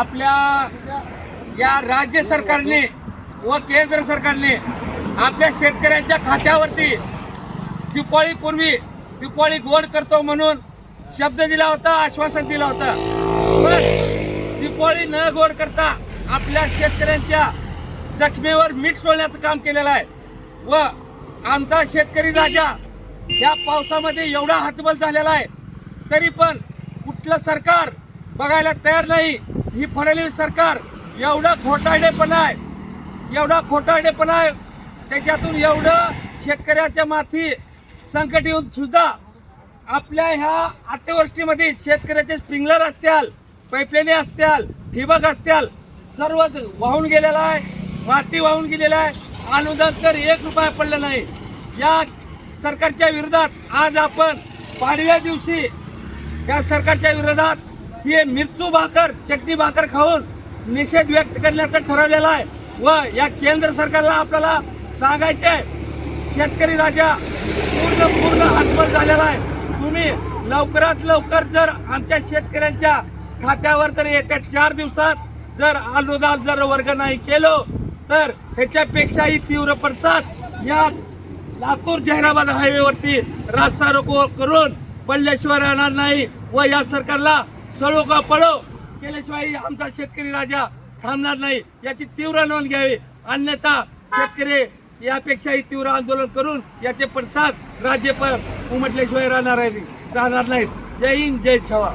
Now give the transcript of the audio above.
आपल्या या राज्य सरकारने व केंद्र सरकारने आपल्या शेतकऱ्यांच्या खात्यावरती दिपाळीपूर्वी दिपाळी गोड करतो म्हणून शब्द दिला होता आश्वासन दिलं होता. पण दिपाळी न गोड करता आपल्या शेतकऱ्यांच्या जखमेवर मीठ सोडण्याचं काम केलेलं आहे. व आमचा शेतकरी राजा या पावसामध्ये एवढा हातबल झालेला आहे तरी पण कुठलं सरकार बघायला तयार नाही. ही फडणवीस सरकार एवढं घोटाळेपणा आहे एवढा घोटाळेपणा आहे त्याच्यातून एवढं शेतकऱ्याच्या माथी संकट येऊन सुद्धा आपल्या ह्या अतिवृष्टीमध्ये शेतकऱ्याचे स्प्रिंगलर असत्याल पाईपलाईन असत्याल ठिबक असत्याल सर्व वाहून गेलेला आहे माती वाहून गेलेला आहे अनुदान तर एक रुपया पडलं नाही. या सरकारच्या विरोधात आज आपण पाडव्या दिवशी या सरकारच्या विरोधात ही मिरचू भाकर चटणी भाकर खाऊन निषेध व्यक्त करण्याचं ठरवलेलं आहे. व या केंद्र सरकारला आपल्याला सांगायचे आहे शेतकरी राजा पूर्ण पूर्ण हातभर झालेला आहे. तुम्ही लवकरात लवकर जर आमच्या शेतकऱ्यांच्या खात्यावर तर येत्या चार दिवसात जर अनुदान जर वर्ग नाही केलो तर ह्याच्यापेक्षाही तीव्र पडसाद या लातूर जहिराबाद हायवेवरती रास्ता रोको करून पल्लेश्वर राहणार नाही. व या सरकारला सळो का पळो? केल्याशिवाय आमचा शेतकरी राजा थांबणार नाही. याची तीव्र नोंद घ्यावी. अन्यथा शेतकरी यापेक्षाही तीव्र आंदोलन करून याचे पडसाद राज्यपाल उमटल्याशिवाय राहणार आहे राहणार नाहीत. जय हिंद जय छवा.